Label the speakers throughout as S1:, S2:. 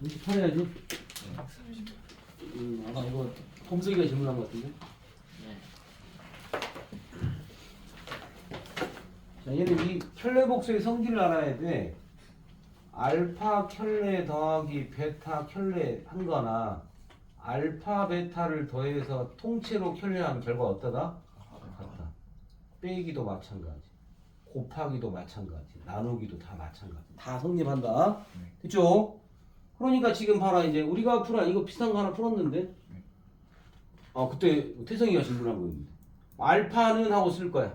S1: 이렇게 팔아야지. 음, 아까 이거 봄석이가 질문한 것 같은데. 자, 얘는 이 켤레 복수의 성질을 알아야 돼. 알파 켤레 더하기 베타 켤레 한 거나 알파 베타를 더해서 통째로 켤레한 결과 어떠다? 같다. 빼기도 마찬가지. 곱하기도 마찬가지. 나누기도 다 마찬가지. 다 성립한다. 됐죠? 그러니까 지금 봐라 이제 우리가 풀어 이거 비슷한 거 하나 풀었는데 아 그때 태성이가 질문한 거였는데 알파는 하고 쓸 거야.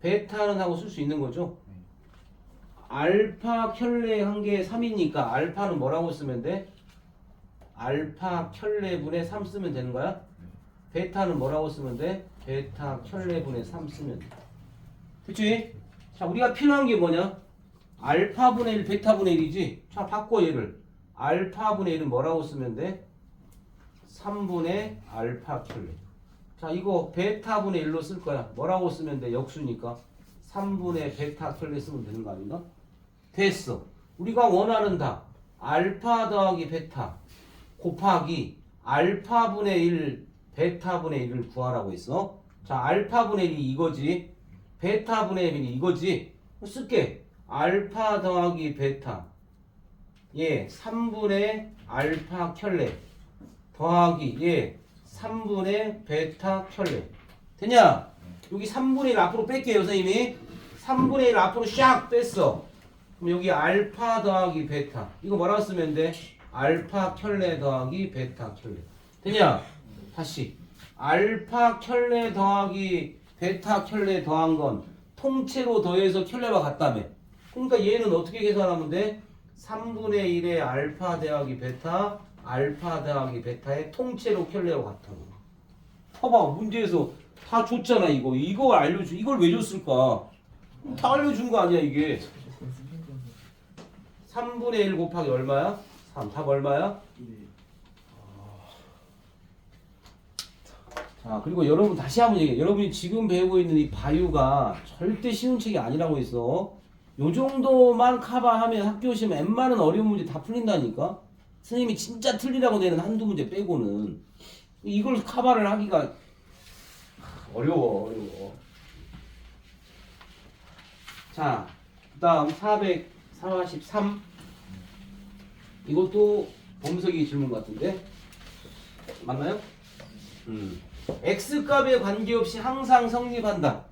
S1: 베타는 하고 쓸 수 있는 거죠. 알파 켤레 한 개에 3이니까 알파는 뭐라고 쓰면 돼? 알파 켤레분의 3 쓰면 되는 거야? 베타는 뭐라고 쓰면 돼? 베타 켤레분의 3 쓰면 돼. 됐지? 자, 우리가 필요한 게 뭐냐? 알파분의 1, 베타분의 1이지? 자, 바꿔 얘를. 알파분의 1은 뭐라고 쓰면 돼? 3분의 알파 켤레. 자, 이거 베타분의 1로 쓸 거야. 뭐라고 쓰면 돼? 역수니까. 3분의 베타 켤레 쓰면 되는 거 아닌가? 됐어. 우리가 원하는 답. 알파 더하기 베타 곱하기 알파분의 1 베타분의 1을 구하라고 했어. 자, 알파분의 1이 이거지. 베타분의 1이 이거지. 쓸게. 알파 더하기 베타. 예, 3분의 알파 켤레. 더하기 예, 3분의 베타 켤레. 되냐? 여기 3분의 1 앞으로 뺄게요, 선생님이. 3분의 1 앞으로 샥 뺐어. 그럼 여기 알파 더하기 베타. 이거 뭐라고 쓰면 돼? 알파 켤레 더하기 베타 켤레. 되냐? 다시. 알파 켤레 더하기 베타 켤레 더한 건 통째로 더해서 켤레와 같다며. 그러니까 얘는 어떻게 계산하면 돼? 3분의 1의 알파 더하기 베타, 알파 더하기 베타의 통째로 켤레와 같다고. 봐봐, 문제에서 다 줬잖아, 이거. 이거 알려줘. 이걸 왜 줬을까? 다 알려준 거 아니야, 이게. 3분의 1 곱하기 얼마야? 3. 답 얼마야? 자, 그리고 여러분 다시 한번 얘기해. 여러분이 지금 배우고 있는 이 바유가 절대 쉬운 책이 아니라고 했어. 요 정도만 커버하면 학교 시험 웬만한 어려운 문제 다 풀린다니까. 선생님이 진짜 틀리라고 내는 한두 문제 빼고는 이걸 커버를 하기가 어려워, 어려워. 자, 그 다음 443 이것도 범석이 질문 같은데 맞나요? 음. x 값에 관계없이 항상 성립한다.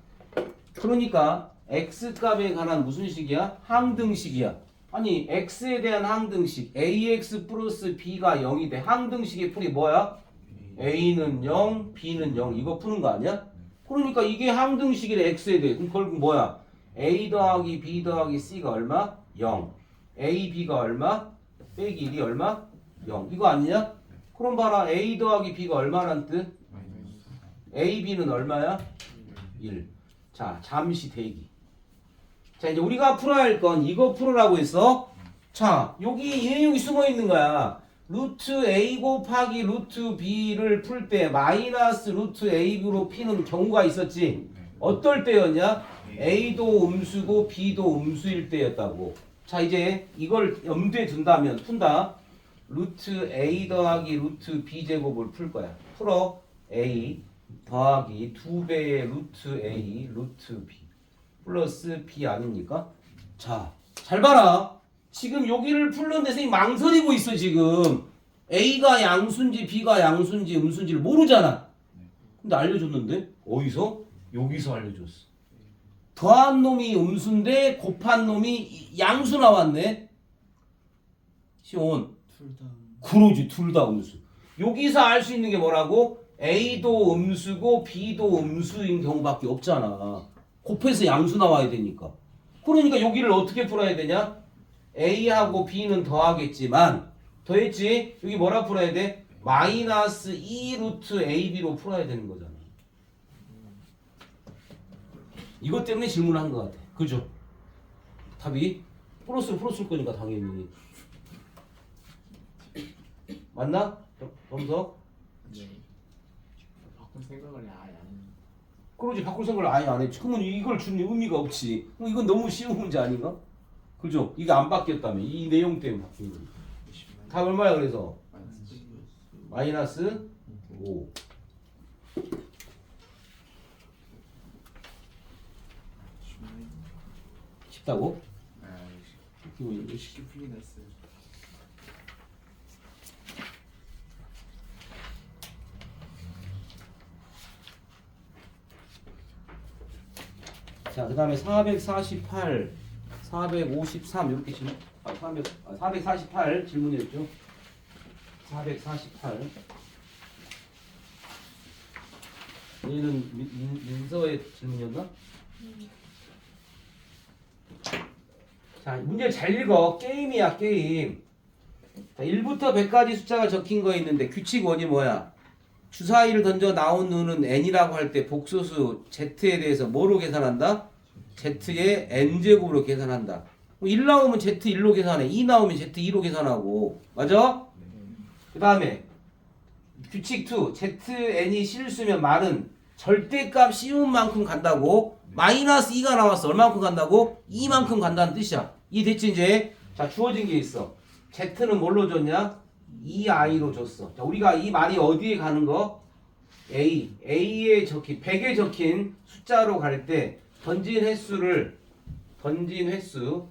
S1: 그러니까 x 값에 관한 무슨 식이야? 항등식이야. 아니 x에 대한 항등식 ax 플러스 b가 0이 돼. 항등식의 풀이 뭐야? a는 0, b는 0 이거 푸는 거 아니야? 그러니까 이게 항등식이래 x에 대해. 그럼 결국 뭐야? a 더하기 b 더하기 c가 얼마? 0. a, b가 얼마? 빼기 1이 얼마? 0. 이거 아니냐? 그럼 봐라. a 더하기 b가 얼마란 뜻? a, b는 얼마야? 1. 자, 잠시 대기. 자, 이제 우리가 풀어야 할 건 이거 풀으라고 했어. 자, 여기 이 내용이 숨어 있는 거야. 루트 a 곱하기 루트 b를 풀 때 마이너스 루트 a로 피는 경우가 있었지. 어떨 때였냐? a도 음수고 b도 음수일 때였다고. 자, 이제 이걸 염두에 둔다면 푼다. 루트 a 더하기 루트 b 제곱을 풀 거야. 풀어. a 더하기 두 배의 루트 a 루트 b 플러스 b 아닙니까? 자, 잘 봐라. 지금 여기를 풀는데 선생님 망설이고 있어 지금. a가 양수인지 b가 양수인지 음수인지를 모르잖아. 근데 알려줬는데 어디서? 여기서 알려줬어. 더한 놈이 음수인데 곱한 놈이 양수 나왔네. 시온.
S2: 둘다
S1: 그러지 둘 다 음수. 여기서 알 수 있는 게 뭐라고? A도 음수고 B도 음수인 경우밖에 없잖아. 곱해서 양수 나와야 되니까. 그러니까 여기를 어떻게 풀어야 되냐? A하고 B는 더하겠지만 더했지? 여기 뭐라 풀어야 돼? 마이너스 2 루트 AB로 풀어야 되는 거잖아. 이것 때문에 질문을 한 것 같아. 그죠? 답이 플러스로 풀었을 거니까 당연히. 맞나? 범석?
S2: 네 바꾼 생각을 안
S1: 그러지 바꿀 생각을 아예 안 했지. 그러면 이걸 주는 의미가 없지. 그럼 이건 너무 쉬운 문제 아닌가? 그죠? 이게 안 바뀌었다며. 이 내용 때문에 바뀐.
S2: 보시면
S1: 답 얼마야 그래서?
S2: 마이너스
S1: 마이너스 5 쉽다고?
S2: 아
S1: 쉽-
S2: 쉽게 풀긴 했어요
S1: 자, 그 다음에 448, 453 이렇게 질문, 아, 300, 아, 448 질문이었죠. 448. 얘는 민, 민, 민서의 질문이었나? 자, 문제 잘 읽어. 게임이야, 게임. 자, 1부터 100까지 숫자가 적힌 거 있는데 규칙 원이 뭐야? 주사위를 던져 나온 누는 n이라고 할 때 복소수 z에 대해서 뭐로 계산한다? z의 n제곱으로 계산한다. 1 나오면 z1로 계산해. 2 나오면 z2로 계산하고. 맞아? 그 다음에 규칙 2. zn이 실수면 말은 절대값 씌운 만큼 간다고. 마이너스 2가 나왔어. 얼마만큼 간다고? 2만큼 간다는 뜻이야. 이해됐지 이제? 자 주어진 게 있어. z는 뭘로 줬냐? 2i로 줬어. 자, 우리가 이 말이 어디에 가는 거? A. A에 적힌 100에 적힌 숫자로 갈 때 던진 횟수를 던진 횟수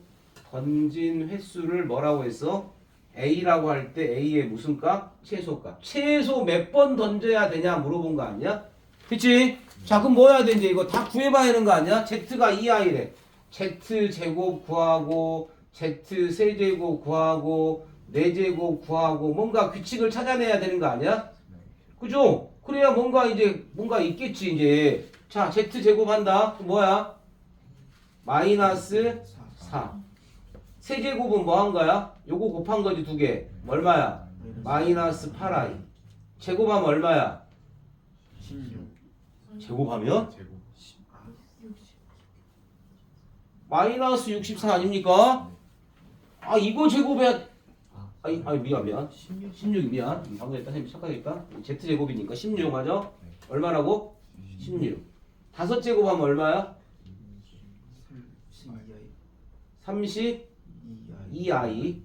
S1: 던진 횟수를 뭐라고 했어? A라고 할 때 A의 무슨 값? 최소값. 최소 몇 번 던져야 되냐 물어본 거 아니야? 그치? 자 그럼 뭐 해야 돼 이제 이거 다 구해봐야 되는 거 아니야? Z가 2i래. Z 제곱 구하고 Z 세제곱 구하고 4제곱 구하고 뭔가 규칙을 찾아내야 되는 거 아니야? 그죠? 그래야 뭔가 이제 뭔가 있겠지 이제 자 Z 제곱한다 뭐야? 마이너스 4 세제곱은 뭐 한 거야? 요거 곱한 거지 두개 얼마야? 마이너스 8i 제곱하면 얼마야?
S2: 16
S1: 제곱하면?
S2: 제곱 아
S1: 마이너스 64 아닙니까? 아 이거 제곱해야 아니 아니 미안 미안. 16 미안. 방금 했다 쌤이 착각했다. Z 제곱이니까 16 맞아? 얼마라고? 16 다섯 제곱하면 얼마야?
S2: 12i
S1: 32i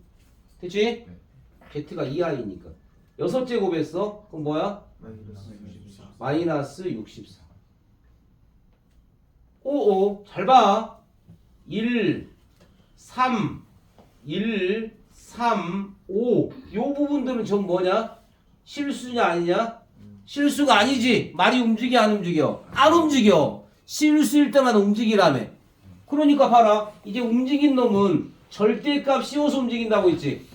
S1: 됐지? Z가 2i니까. 여섯 제곱했어? 그럼 뭐야?
S2: 마이너스 64
S1: 마이너스 64 오오. 잘봐. 1 3 1 3 5 요 부분들은 전 뭐냐? 실수냐 아니냐? 실수가 아니지. 말이 움직여 안 움직여? 안 움직여. 실수일 때만 움직이라며. 그러니까 봐라. 이제 움직인 놈은 절대값 씌워서 움직인다고 했지.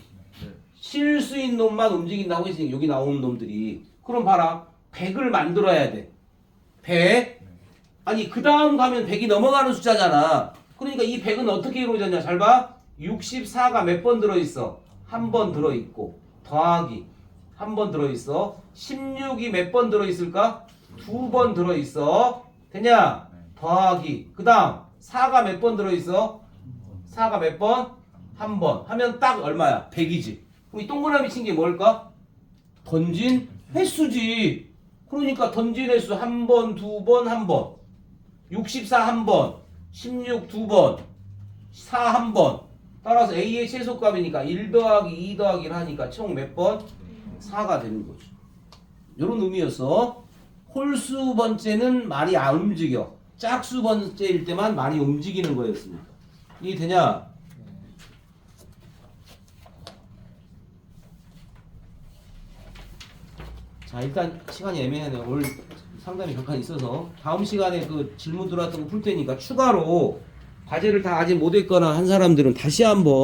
S1: 실수인 놈만 움직인다고 했으니 여기 나오는 놈들이. 그럼 봐라. 100을 만들어야 돼. 100? 아니 그 다음 가면 100이 넘어가는 숫자잖아. 그러니까 이 100은 어떻게 이루어졌냐? 잘 봐. 64가 몇 번 들어있어? 한 번 들어있고 더하기 한 번 들어있어 16이 몇 번 들어있을까? 두 번 들어있어 됐냐? 더하기 그 다음 4가 몇 번 들어있어? 4가 몇 번? 한 번 하면 딱 얼마야? 100이지 그럼 이 동그라미 친 게 뭘까? 던진 횟수지 그러니까 던진 횟수 한 번, 두 번, 한 번 64 한 번, 16 두 번, 4 한 번. 따라서 A의 최소값이니까 1 더하기 2 더하기를 하니까 총 몇 번? 4가 되는 거죠. 이런 의미였어. 홀수 번째는 말이 안 움직여. 짝수 번째일 때만 말이 움직이는 거였습니다. 이게 되냐? 자 일단 시간이 애매하네 오늘 상당히 격한 있어서 다음 시간에 그 질문 들어왔던 거 풀 테니까 추가로 과제를 다 아직 못했거나 한 사람들은 다시 한번